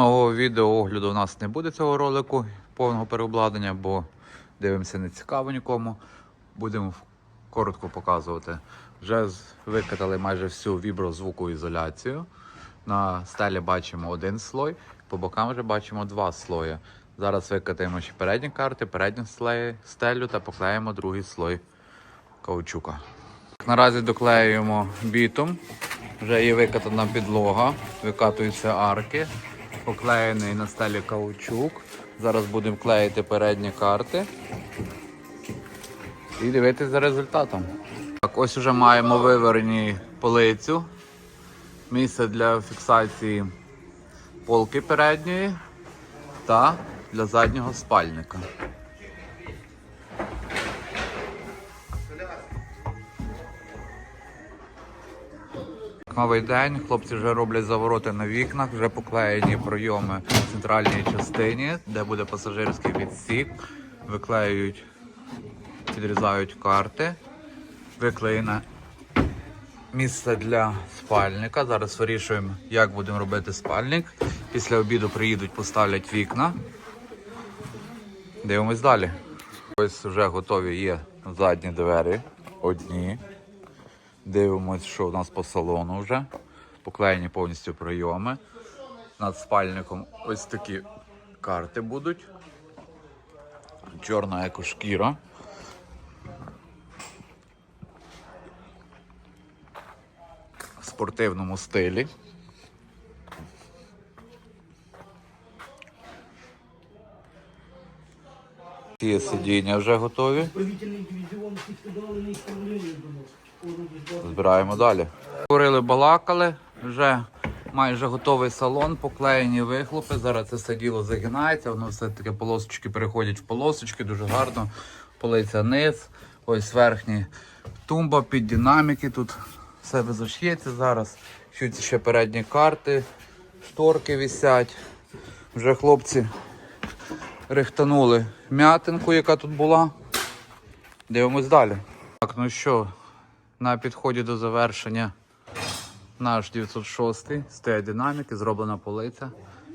Нового відео огляду у нас не буде цього ролику повного переобладнання, бо дивимося не цікаво нікому. Будемо коротко показувати. Вже викатали майже всю віброзвукоізоляцію. На стелі бачимо один слой, по бокам вже бачимо два слої. Зараз викатаємо ще передні карти, передню стелю та поклеїмо другий слой каучука. Наразі доклеюємо бітум. Вже є викатана підлога, викатуються арки, поклеєний на стелі каучук. Зараз будемо клеїти передні карти і дивитися за результатом. Так, ось вже маємо виверені полицю, місце для фіксації полки передньої та для заднього спальника. Новий день, хлопці вже роблять завороти на вікнах, вже поклеєні пройоми в центральній частині, де буде пасажирський відсік. Виклеюють, підрізають карти, виклеєне місце для спальника. Зараз вирішуємо, як будемо робити спальник. Після обіду приїдуть, поставлять вікна. Дивимось далі. Ось вже готові є задні двері. Одні. Дивимось, що у нас по салону вже. Поклеєні повністю прийоми. Над спальником ось такі карти будуть. Чорна екошкіра. В спортивному стилі. Ці сидіння вже готові. Правительный дивизион пятикадровый исправление было. Збираємо далі. Говорили, балакали, вже майже готовий салон, поклеєні вихлопи. Зараз це все діло загинається, воно все таки полосочки переходять в полосочки, дуже гарно. Полиця низ, ось верхні тумба під динаміки. Тут все заш'ється зараз. Чуть ще передні карти, шторки висять. Вже хлопці рихтанули м'ятинку, яка тут була. Дивимось далі. Так, ну що, на підході до завершення наш 906 стоять динаміки, зроблена полиця.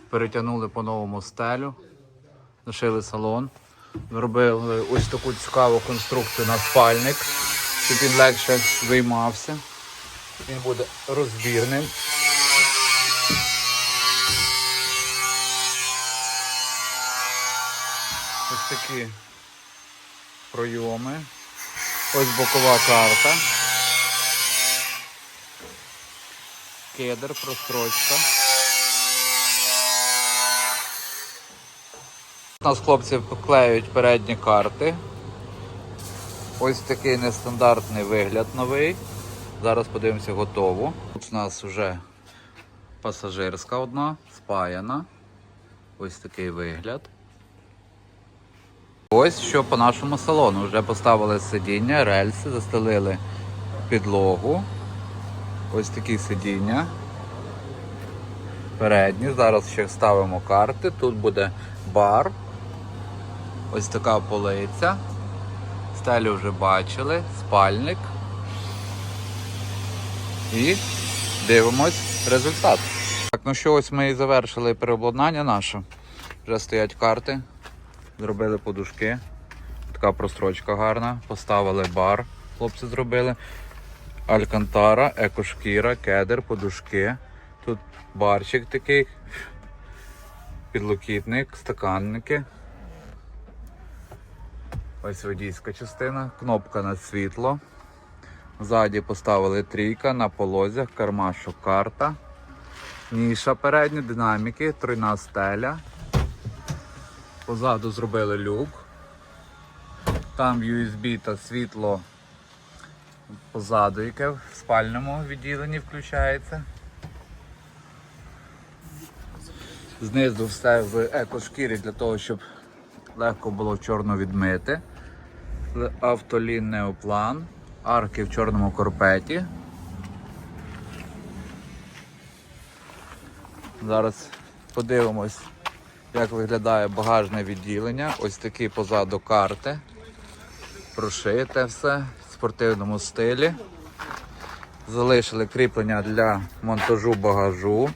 Перетягнули по новому стелю, зашили салон. Зробили ось таку цікаву конструкцію на спальник, щоб він легше виймався. Він буде розбірним. Ось такі пройоми. Ось бокова карта. Кедр, прострочка. У нас хлопці поклеюють передні карти. Ось такий нестандартний вигляд новий. Зараз подивимося готову. Тут у нас вже пасажирська одна, спаяна. Ось такий вигляд. Ось що по нашому салону. Вже поставили сидіння, рельси, застелили підлогу. Ось такі сидіння. Передні. Зараз ще ставимо карти. Тут буде бар. Ось така полиця. Стелю вже бачили, спальник. І дивимось результат. Так, ну що, ось ми і завершили переобладнання наше. Вже стоять карти. Зробили подушки. Така прострочка гарна. Поставили бар, хлопці зробили. Алькантара, екошкіра, кедр, подушки. Тут барчик такий, підлокітник, стаканники. Ось водійська частина, кнопка на світло. Ззаді поставили трійка на полозях, кармашу карта. Ніша передня, динаміки, тройна стеля. Позаду зробили люк. Там USB та світло позаду, яке в спальному відділенні включається. Знизу все в екошкірі для того, щоб легко було чорно відмити. Автолін неоплан, арки в чорному корпеті. Зараз подивимось, як виглядає багажне відділення. Ось такі позаду карти. Прошите все спортивному стилі. Залишили кріплення для монтажу багажу.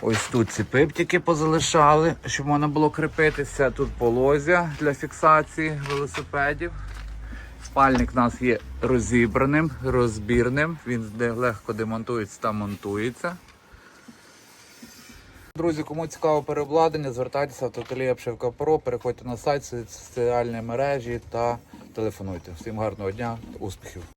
Ось тут ці пиптики позалишали, щоб можна було кріпитися. Тут полозя для фіксації велосипедів. Спальник у нас є розібраним, розбірним. Він легко демонтується та монтується. Друзі, кому цікаво переобладнання, звертайтеся в Автотелія Пшивка Про, переходьте на сайт, соціальні мережі та телефонуйте. Всім гарного дня, успіхів!